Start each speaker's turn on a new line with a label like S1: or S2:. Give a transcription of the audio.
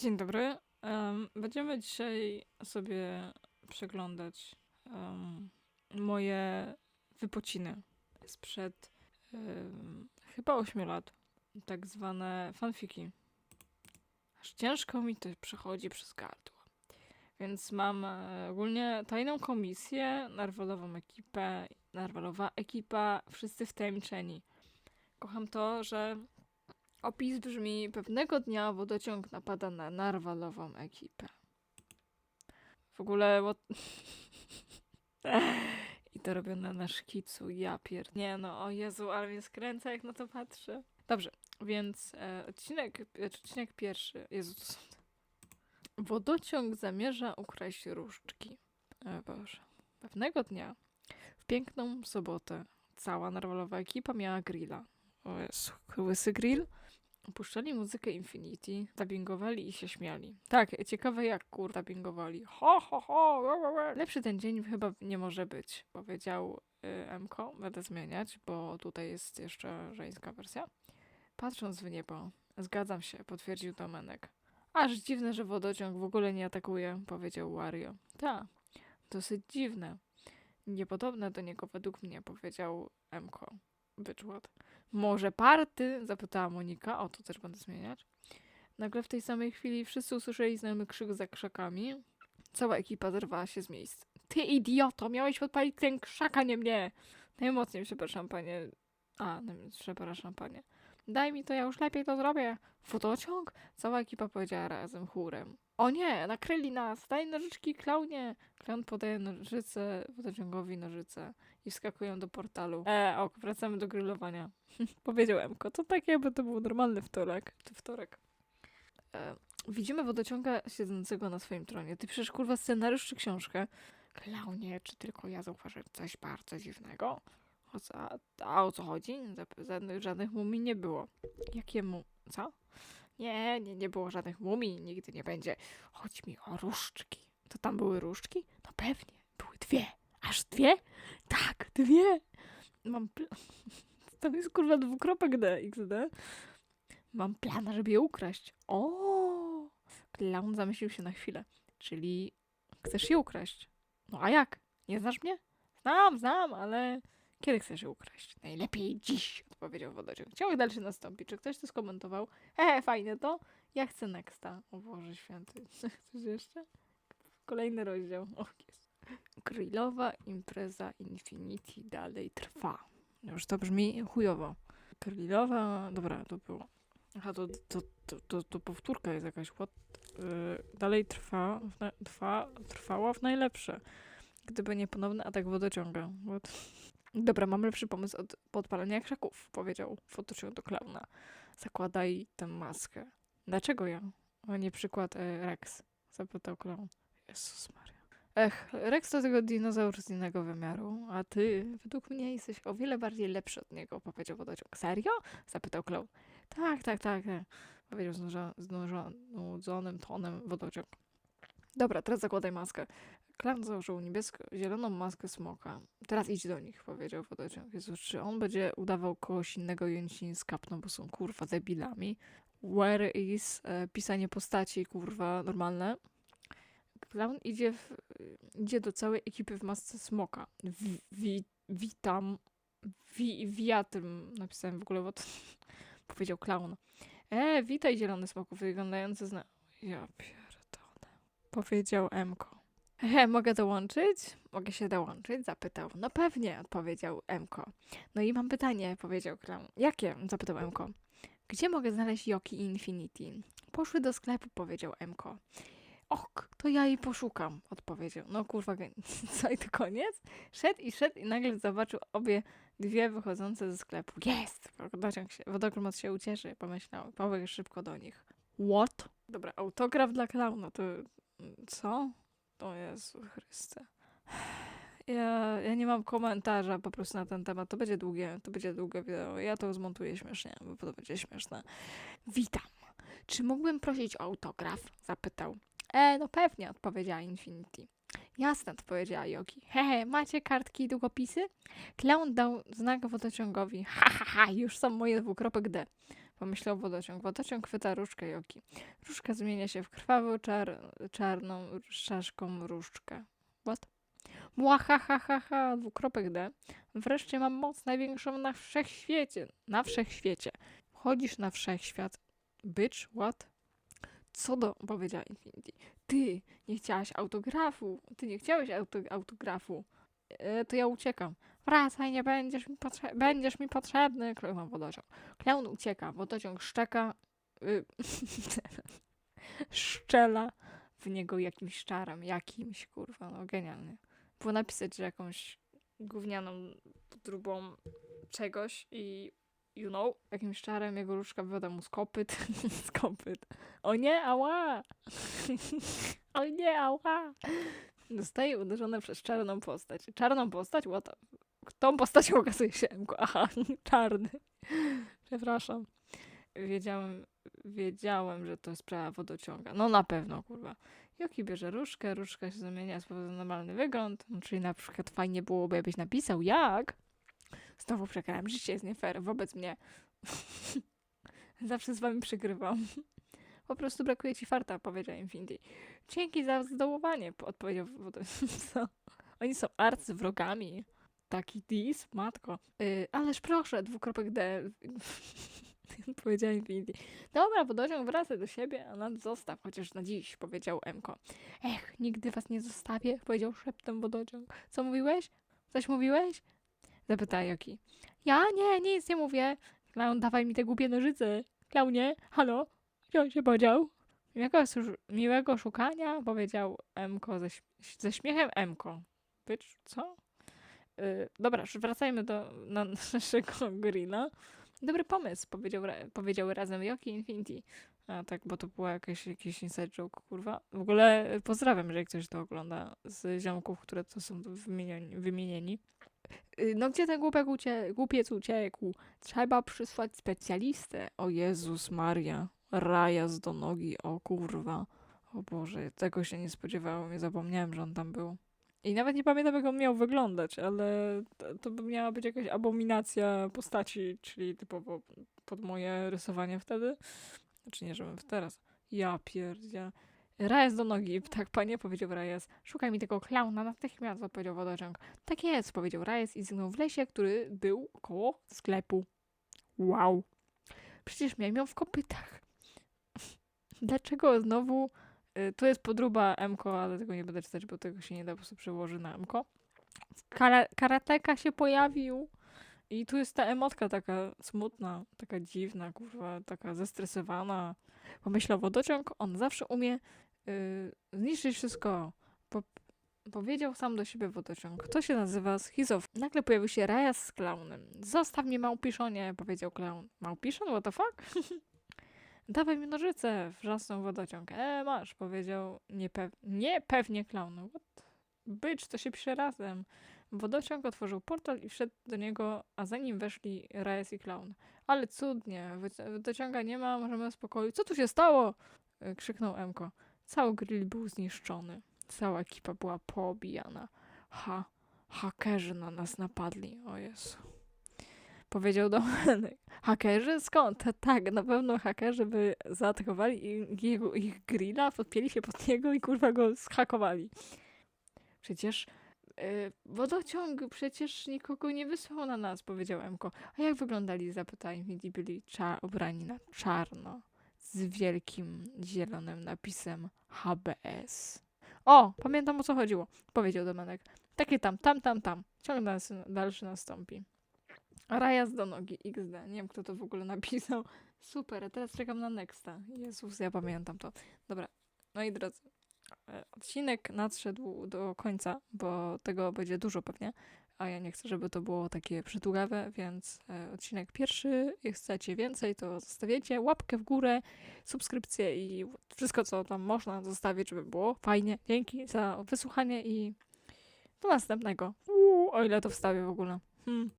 S1: Dzień dobry. Em, będziemy dzisiaj sobie przeglądać em, moje wypociny sprzed em, chyba 8 lat. Tak zwane fanfiki. Aż ciężko mi to przechodzi przez gardło. Więc mam e, ogólnie tajną komisję, narwalową ekipę, narwalowa ekipa, wszyscy wtajemniczeni. Kocham to, że Opis brzmi: Pewnego dnia wodociąg napada na narwalową ekipę. W ogóle. What... I to robione na szkicu, ja pier... Nie no, o Jezu, ale mnie skręca jak na to patrzę. Dobrze, więc e, odcinek, odcinek pierwszy. Jezu, to są... Wodociąg zamierza ukraść różdżki. E, Boże. Pewnego dnia, w piękną sobotę, cała narwalowa ekipa miała grilla. O Jezu, łysy grill. Puszczali muzykę Infinity, dubbingowali i się śmiali. Tak, ciekawe jak kur dubbingowali. Ho, ho, ho. Lepszy ten dzień chyba nie może być, powiedział y, Mko. Będę zmieniać, bo tutaj jest jeszcze żeńska wersja. Patrząc w niebo, zgadzam się, potwierdził Domenek. Aż dziwne, że wodociąg w ogóle nie atakuje, powiedział Wario. Ta, dosyć dziwne. Niepodobne do niego według mnie, powiedział Mko. Byczłot. Może party? Zapytała Monika. O, to też będę zmieniać. Nagle w tej samej chwili wszyscy usłyszeli znajomy krzyk za krzakami. Cała ekipa zerwała się z miejsc. Ty idioto, miałeś podpalić ten krzak, a nie mnie. Najmocniej przepraszam, panie. A, przepraszam, panie. Daj mi to, ja już lepiej to zrobię. Wodociąg? Cała ekipa powiedziała razem chórem. O nie, nakryli nas, daj nożyczki klaunie. Klaun podaje nożyce wodociągowi nożyce i wskakują do portalu. E, ok, wracamy do grillowania. Powiedział Emko, to tak jakby to był normalny wtorek. Czy wtorek. E, widzimy wodociąga siedzącego na swoim tronie. Ty przecież kurwa scenariusz czy książkę? Klaunie, czy tylko ja zauważyłem coś bardzo dziwnego? O co, a, o co chodzi? Żadnych, żadnych mumii nie było. Jakie mu... Co? Nie, nie, nie było żadnych mumii, nigdy nie będzie. Chodzi mi o różdżki. To tam były różdżki? No pewnie, były dwie. Aż dwie? Tak, dwie. Mam. Pl- Tam jest kurwa dwukropek D, XD. Mam plan, żeby je ukraść. O! Clown zamyślił się na chwilę. Czyli chcesz je ukraść? No a jak? Nie znasz mnie? Znam, znam, ale kiedy chcesz je ukraść? Najlepiej dziś, odpowiedział wodociąg. Ciąg dalszy nastąpi. Czy ktoś to skomentował? He, fajne to. Ja chcę nexta. O Boże święty. Chcesz jeszcze? Kolejny rozdział. O, jest. Grillowa impreza Infinity dalej trwa. Już to brzmi chujowo. Grillowa... Dobra, to było. Aha, to, to, to, to, to powtórka jest jakaś. What? Yy, dalej trwa, na, trwa, trwała w najlepsze. Gdyby nie ponowny atak wodociąga. What? Dobra, mam lepszy pomysł od podpalenia krzaków, powiedział wodociąg do klauna. Zakładaj tę maskę. Dlaczego ja? A nie przykład e, Rex? Zapytał klaun. Jezus Maria. Ech, Rex to tylko dinozaur z innego wymiaru, a ty według mnie jesteś o wiele bardziej lepszy od niego, powiedział wodociąg. Serio? zapytał Klaun. Tak, tak, tak, tak, powiedział znudzonym tonem wodociąg. Dobra, teraz zakładaj maskę. Klaun założył niebiesko-zieloną maskę smoka. Teraz idź do nich, powiedział wodociąg. Jezu, czy on będzie udawał kogoś innego i oni ci nie skapną, bo są kurwa debilami. Where is e, pisanie postaci, kurwa, normalne. Clown idzie, w, idzie do całej ekipy w masce smoka. Wi, wi, witam. Wi, wiatym napisałem w ogóle, bo to powiedział clown. E, witaj zielony smoku, wyglądający zna... Ja pierdolę. Powiedział Emko. He, mogę dołączyć? Mogę się dołączyć? Zapytał. No pewnie, odpowiedział Emko. No i mam pytanie, powiedział clown. Jakie? Zapytał Emko. Gdzie mogę znaleźć Yoki i Infinity? Poszły do sklepu, powiedział Emko. Ok, to ja jej poszukam, odpowiedział. No kurwa, co i to koniec? Szedł i szedł i nagle zobaczył obie dwie wychodzące ze sklepu. Jest! Wodociąg się, się ucieszy, pomyślał. Pobiegł szybko do nich. What? Dobra, autograf dla klauna, to co? O Jezu Chryste. Ja, ja nie mam komentarza po prostu na ten temat. To będzie długie, to będzie długie wideo. Ja to zmontuję śmiesznie, bo to będzie śmieszne. Witam. Czy mógłbym prosić o autograf? Zapytał. E, no pewnie, odpowiedziała Infinity. Jasne, odpowiedziała Yoki. Hehe, macie kartki i długopisy? Clown dał znak wodociągowi. Ha, ha, ha, już są moje dwukropek D. Pomyślał wodociąg. Wodociąg chwyta różdżkę Joki. Różdżka zmienia się w krwawą, czar, czarną, czaszką różdżkę. What? Mła, ha, ha, ha, ha, dwukropek D. Wreszcie mam moc największą na wszechświecie. Na wszechświecie. Wchodzisz na wszechświat. Bitch, what? Co do, powiedziała Infinity. Ty nie chciałaś autografu. Ty nie chciałeś auto, autografu. E, to ja uciekam. Wracaj, nie będziesz mi, potrze- będziesz mi potrzebny. Klęknął wodociąg. Klaun ucieka. Wodociąg szczeka. Y- szczela w niego jakimś czarem. Jakimś, kurwa, no genialnie. Było napisać, że jakąś gównianą podróbą czegoś i you know, jakimś czarem jego różdżka wywoda mu z kopyt. z kopyt. O nie, ała! o nie, ała! Zostaje uderzone przez czarną postać. Czarną postać? What the... Tą postacią okazuje się Mko. Aha, czarny. Przepraszam. Wiedziałem, wiedziałem, że to jest sprawa wodociąga. No na pewno, kurwa. Joki bierze różkę, różka się zamienia z na normalny wygląd. No, czyli na przykład fajnie byłoby, jakbyś napisał jak. Znowu przegrałem. Życie jest nie fair wobec mnie. Zawsze z wami przygrywam. Po prostu brakuje ci farta, powiedział Infinity. Dzięki za zdołowanie, po- odpowiedział wodociąg. Co? Oni są arcywrogami. Taki dis, matko. Yy, ależ proszę, dwukropek D. powiedziała Infinity. Dobra, wodociąg wracaj do siebie, a nas zostaw, chociaż na dziś, powiedział Emko. Ech, nigdy was nie zostawię, powiedział szeptem wodociąg. Co mówiłeś? Coś mówiłeś? Zapytała Joki. Ja? Nie, nic nie mówię. Klaun, dawaj mi te głupie nożyce. Klaunie, halo? On się podział? Miłego, miłego szukania, powiedział Emko ze, ze śmiechem Emko. Bycz, co? Yy, dobra, wracajmy do na naszego grilla. Dobry pomysł, powiedział, powiedziały razem Joki i Infinity. A tak, bo to była jakaś, jakiś inside joke, kurwa. W ogóle pozdrawiam, jeżeli ktoś to ogląda z ziomków, które to są tu wymienieni. wymienieni. No gdzie ten głupek ucie- głupiec uciekł? Trzeba przysłać specjalistę. O Jezus Maria. Rajas do nogi, o kurwa. O Boże, tego się nie spodziewałem, nie zapomniałem, że on tam był. I nawet nie pamiętam, jak on miał wyglądać, ale to, by miała być jakaś abominacja postaci, czyli typowo pod moje rysowanie wtedy. Znaczy nie, żebym teraz. Ja pierdzia. Rajas do nogi. Tak, panie, powiedział Rajas. Szukaj mi tego klauna natychmiast, odpowiedział wodociąg. Tak jest, powiedział Rajas i zginął w lesie, który był koło sklepu. Wow. Przecież miałem ją w kopytach. Dlaczego znowu... y, To jest podróba Mko, ale tego nie będę czytać, bo tego się nie da po prostu przełoży na Mko. Kara karateka się pojawił. I tu jest ta emotka taka smutna, taka dziwna, kurwa, taka zestresowana. Pomyślał wodociąg, on zawsze umie y, zniszczyć wszystko. Po, powiedział sam do siebie wodociąg. To się nazywa schizof. Nagle pojawił się Rajas z klaunem. Zostaw mnie, małpiszonie, powiedział klaun. Małpiszon? What the fuck? Dawaj mi nożyce, wrzasnął wodociąg. E, masz, powiedział niepew niepewnie klaun. What? Bycz, to się pisze razem. Wodociąg otworzył portal i wszedł do niego, a za nim weszli Rajas i Clown. Ale cudnie, wodociąga nie ma, możemy spokoju. Co tu się stało? Y, Krzyknął Emko. Cały grill był zniszczony. Cała ekipa była poobijana. Ha, hakerzy na nas napadli. O Jezu. Powiedział Domenek. Hakerzy? Skąd? Tak, na pewno hakerzy by zaatakowali i- jego, ich grilla, podpięli się pod niego i kurwa go zhakowali. Przecież y, wodociąg przecież nikogo nie wysłał na nas, powiedział Emko. A jak wyglądali? Zapytał Infinity. Byli cza- ubrani na czarno, z wielkim zielonym napisem HBS. O, pamiętam o co chodziło, powiedział Domenek. Takie tam, tam, tam, tam. Ciąg dalszy nastąpi. Rajas do nogi, XD. Nie wiem, kto to w ogóle napisał. Super, a teraz czekam na Nexta. Jezus, ja pamiętam to. Dobra, no i drodzy, e, odcinek nadszedł do końca, bo tego będzie dużo pewnie, a ja nie chcę, żeby to było takie przydługawe, więc e, odcinek pierwszy, jak chcecie więcej, to zostawiacie łapkę w górę, subskrypcję i wszystko, co tam można zostawić, żeby było fajnie. Dzięki za wysłuchanie i do następnego. Uuu, o ile to wstawię w ogóle. Hmm.